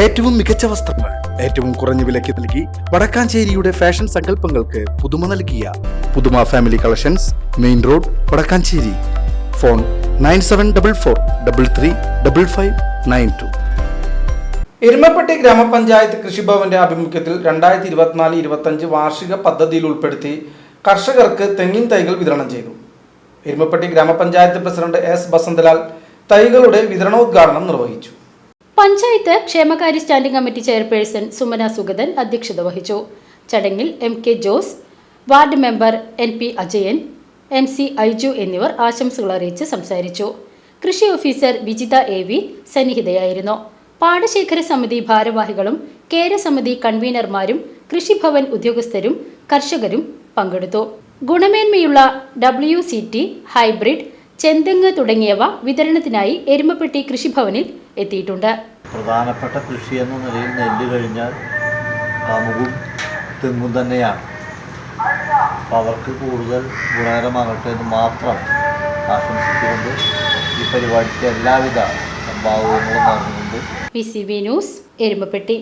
ഏറ്റവും മികച്ച വസ്ത്രങ്ങൾ ഏറ്റവും കുറഞ്ഞ വിലയ്ക്ക് നൽകി വടക്കാഞ്ചേരിയുടെ ഫാഷൻ സങ്കല്പങ്ങൾക്ക് പുതുമ നൽകിയ പുതുമ family collections main road Vadakkanchery. Phone nine seven double four double three double five nine two. Erumapetty ഗ്രാമപഞ്ചായത്ത് കൃഷിഭവന്റെ ആഭിമുഖ്യത്തിൽ രണ്ടായിരത്തി ഇരുപത്തിനാല് ഇരുപത്തഞ്ച് വാർഷിക പദ്ധതിയിൽ ഉൾപ്പെടുത്തി കർഷകർക്ക് തെങ്ങിൻ തൈകൾ വിതരണം ചെയ്തു. എരുമപ്പെട്ടി ഗ്രാമപഞ്ചായത്ത് പ്രസിഡന്റ് എസ് ബസന്തലാൽ തൈകളുടെ വിതരണോദ്ഘാടനം നിർവഹിച്ചു. പഞ്ചായത്ത് ക്ഷേമകാര്യ standing committee chairperson Sumana Sugathan അധ്യക്ഷത വഹിച്ചു. ചടങ്ങിൽ M K Jose ward member N P Ajayan M C Aiju എന്നിവർ ആശംസകൾ അറിയിച്ച് സംസാരിച്ചു. കൃഷി ഓഫീസർ വിജിത എ വി സന്നിഹിതയായിരുന്നു. പാടശേഖര സമിതി ഭാരവാഹികളും കേരസമിതി കൺവീനർമാരും കൃഷിഭവൻ ഉദ്യോഗസ്ഥരും കർഷകരും പങ്കെടുത്തു. ഗുണമേന്മയുള്ള ഡബ്ല്യു ഹൈബ്രിഡ് ചെന്തെങ്ങ് തുടങ്ങിയവ വിതരണത്തിനായി എരുമപ്പെട്ടി കൃഷിഭവനിൽ എത്തിയിട്ടുണ്ട്. പ്രധാനപ്പെട്ട കൃഷി എന്ന നിലയിൽ നെല്ല് കഴിഞ്ഞാൽ കമുകും തെങ്ങും തന്നെയാണ്. അപ്പോൾ അവർക്ക് കൂടുതൽ ഗുണകരമാകട്ടെ എന്ന് മാത്രം ആശംസിച്ചുകൊണ്ട് ഈ പരിപാടിക്ക് എല്ലാവിധ സംഭാവനകളും നൽകുന്നുണ്ട് P C B news Erumapetty.